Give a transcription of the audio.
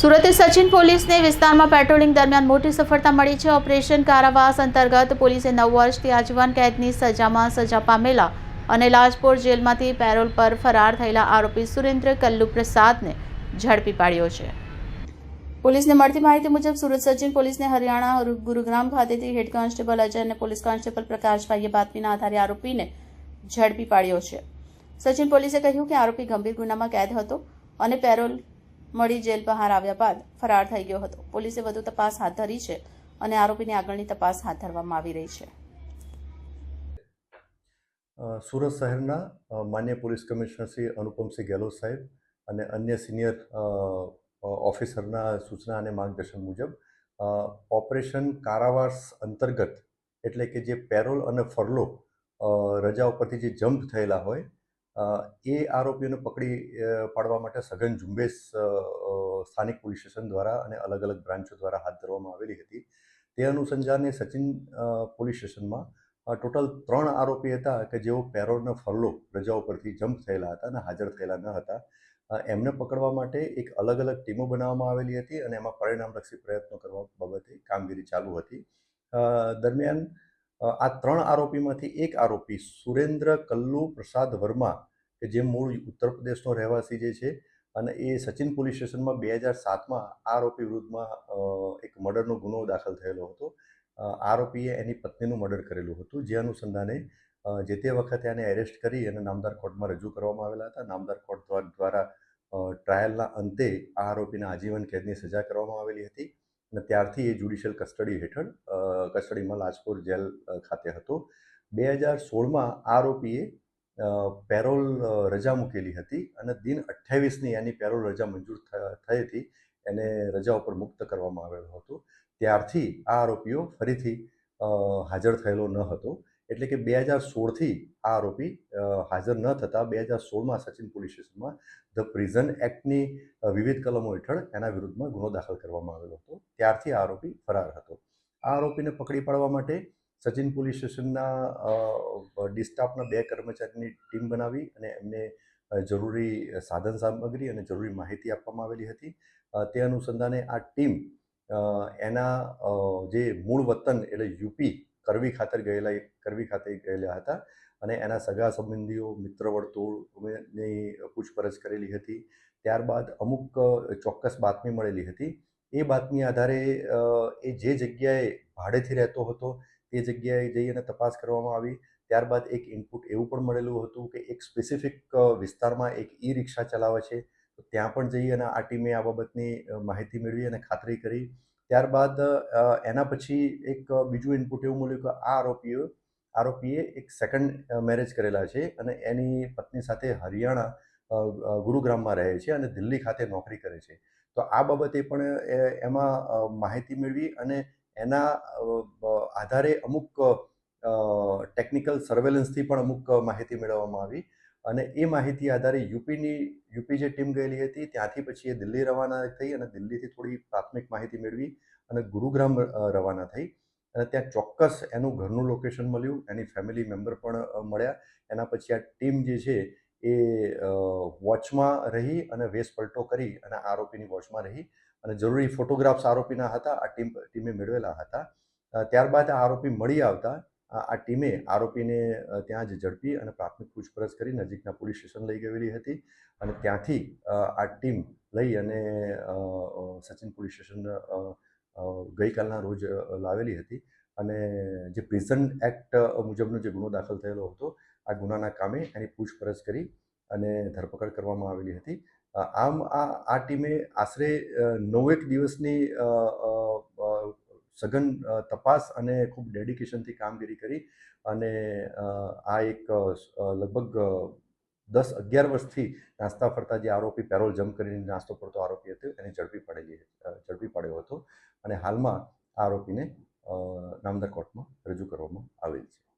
સુરતે સચિન પોલીસને વિસ્તારમાં પેટ્રોલિંગ દરમિયાન મોટી સફળતા મળી છે. ઓપરેશન કારાવાસ અંતર્ગત પોલીસે નવ વર્ષથી આજીવન કેદની સજામાં સજા પામેલા અને લાજપોર જેલમાંથી પેરોલ પર ફરાર થયેલા આરોપી સુરેન્દ્ર કલ્લુ પ્રસાદને ઝડપી પાડ્યો છે. પોલીસને મળતી માહિતી મુજબ સુરત સચિન પોલીસને હરિયાણા ગુરુગ્રામ ખાતેથી હેડ કોન્સ્ટેબલ અજય અને પોલીસ કોન્સ્ટેબલ પ્રકાશભાઈએ બાતમીના આધારે આરોપીને ઝડપી પાડ્યો છે. સચિન પોલીસે કહ્યું કે આરોપી ગંભીર ગુનામાં કેદ હતો અને પેરોલ મળી જેલ બહાર આવ્યા બાદ ફરાર થઈ ગયો હતો. પોલીસે વધુ તપાસ હાથ ધરી છે અને આરોપીની આગળની તપાસ હાથ ધરવામાં આવી રહી છે. સુરત શહેરના માન્ય પોલીસ કમિશનર શ્રી અનુપમસિંહ ગેહલોત સાહેબ અને અન્ય સિનિયર ઓફિસરના સૂચના અને માર્ગદર્શન મુજબ ઓપરેશન કારાવાસ અંતર્ગત એટલે કે જે પેરોલ અને ફરલો રજા ઉપરથી જે જમ્પ થયેલા હોય એ આરોપીઓને પકડી પાડવા માટે સઘન ઝુંબેશ સ્થાનિક પોલીસ સ્ટેશન દ્વારા અને અલગ અલગ બ્રાન્ચો દ્વારા હાથ ધરવામાં આવેલી હતી. તે અનુસંધાને સચિન પોલીસ સ્ટેશનમાં ટોટલ ત્રણ આરોપી હતા કે જેઓ પેરોડના ફરલો રજા ઉપરથી જમ્પ થયેલા હતા અને હાજર થયેલા ન હતા. એમને પકડવા માટે એક અલગ અલગ ટીમો બનાવવામાં આવેલી હતી અને એમાં પરિણામલક્ષી પ્રયત્નો કરવા બાબતે કામગીરી ચાલુ હતી. દરમિયાન આ ત્રણ આરોપીમાંથી એક આરોપી સુરેન્દ્ર કલ્લુ પ્રસાદ વર્મા કે જે મૂળ ઉત્તર પ્રદેશનો રહેવાસી જે છે અને એ સચિન પોલીસ સ્ટેશનમાં બે હજાર સાતમાં આરોપી વિરુદ્ધમાં એક મર્ડરનો ગુનો દાખલ થયેલો હતો. આરોપીએ એની પત્નીનું મર્ડર કરેલું હતું. જે અનુસંધાને જે તે વખતે એને એરેસ્ટ કરી અને નામદાર કોર્ટમાં રજૂ કરવામાં આવેલા હતા. નામદાર કોર્ટ દ્વારા ટ્રાયલના અંતે આ આરોપીને આજીવન કેદની સજા કરવામાં આવેલી હતી અને ત્યારથી એ જ્યુડિશિયલ કસ્ટડી હેઠળ કસ્ટડીમાં લાજપોર જેલ ખાતે હતો. બે હજાર સોળમાં આરોપીએ પેરોલ રજા મૂકેલી હતી અને દિન અઠ્યાવીસની એની પેરોલ રજા મંજૂર થઈ હતી. એને રજા ઉપર મુક્ત કરવામાં આવેલો હતો. ત્યારથી આ આરોપીઓ ફરીથી હાજર થયેલો ન હતો. એટલે કે બે હજાર સોળથી આ આરોપી હાજર ન થતાં બે હજાર સોળમાં સચિન પોલીસ સ્ટેશનમાં ધ પ્રિઝન એક્ટની વિવિધ કલમો હેઠળ એના વિરુદ્ધમાં ગુનો દાખલ કરવામાં આવેલો હતો. ત્યારથી આ આરોપી ફરાર હતો. આ આરોપીને પકડી પાડવા માટે સચિન પોલીસ સ્ટેશનના ડિસ્ટાફના બે કર્મચારીની ટીમ બનાવી અને એમને જરૂરી સાધન સામગ્રી અને જરૂરી માહિતી આપવામાં આવેલી હતી. તે અનુસંધાને આ ટીમ એના જે મૂળ વતન એટલે યુપી કરવી ખાતર ગયેલા, કરવી ખાતે ગયેલા હતા અને એના સગા સંબંધીઓ, મિત્ર વર્તુળની પૂછપરછ કરેલી હતી. ત્યારબાદ અમુક ચોક્કસ બાતમી મળેલી હતી. એ બાતમી આધારે એ જે જગ્યાએ ભાડેથી રહેતો હતો તે જગ્યાએ જઈ અને તપાસ કરવામાં આવી. ત્યારબાદ એક ઇનપુટ એવું પણ મળેલું હતું કે એક સ્પેસિફિક વિસ્તારમાં એક ઈ રિક્ષા ચલાવે છે. તો ત્યાં પણ જઈ અને આ ટીમે આ બાબતની માહિતી મેળવી અને ખાતરી કરી. ત્યારબાદ એના પછી એક બીજું ઇનપુટ એવું મળ્યું કે આ આરોપીઓ, આરોપીએ એક સેકન્ડ મેરેજ કરેલા છે અને એની પત્ની સાથે હરિયાણા ગુરુગ્રામમાં રહે છે અને દિલ્હી ખાતે નોકરી કરે છે. તો આ બાબતે પણ એમાં માહિતી મેળવી અને એના આધારે અમુક ટેકનિકલ સર્વેલન્સથી પણ અમુક માહિતી મેળવવામાં આવી. અને એ માહિતી આધારે યુપીની, યુપી જે ટીમ ગયેલી હતી, ત્યાંથી પછી એ દિલ્હી રવાના થઈ અને દિલ્હીથી થોડી પ્રાથમિક માહિતી મેળવી અને ગુરુગ્રામ રવાના થઈ. અને ત્યાં ચોક્કસ એનું ઘરનું લોકેશન મળ્યું, એની ફેમિલી મેમ્બર પણ મળ્યા. એના પછી આ ટીમ જે છે એ વોચમાં રહી અને વેશપલટો કરી અને આરોપીની વોચમાં રહી. અને જરૂરી ફોટોગ્રાફ્સ આરોપીના હતા, આ ટીમ, ટીમે મેળવેલા હતા. ત્યારબાદ આ આરોપી મળી આવતા. આ ટીમે આરોપીને ત્યાં જ ઝડપી અને પ્રાથમિક પૂછપરછ કરી, નજીકના પોલીસ સ્ટેશન લઈ ગયેલી હતી. અને ત્યાંથી આ ટીમ લઈ અને સચિન પોલીસ સ્ટેશન ગઈકાલના રોજ લાવેલી હતી. અને જે પ્રિઝન એક્ટ મુજબનો જે ગુનો દાખલ થયેલો હતો, આ ગુનાના કામે એની પૂછપરછ કરી અને ધરપકડ કરવામાં આવેલી હતી. આમ આ આ ટીમે આશરે નવેક દિવસની સઘન તપાસ અને ખૂબ ડેડિકેશનથી કામગીરી કરી અને આ એક લગભગ દસ અગિયાર વર્ષથી નાસ્તા ફરતા જે આરોપી પેરોલ જમ્પ કરીને નાસ્તો પડતો આરોપી હતો, એને ઝડપી પડેલી ઝડપી પડ્યો હતો અને હાલમાં આરોપીને નામદાર કોર્ટમાં રજૂ કરવામાં આવેલ છે.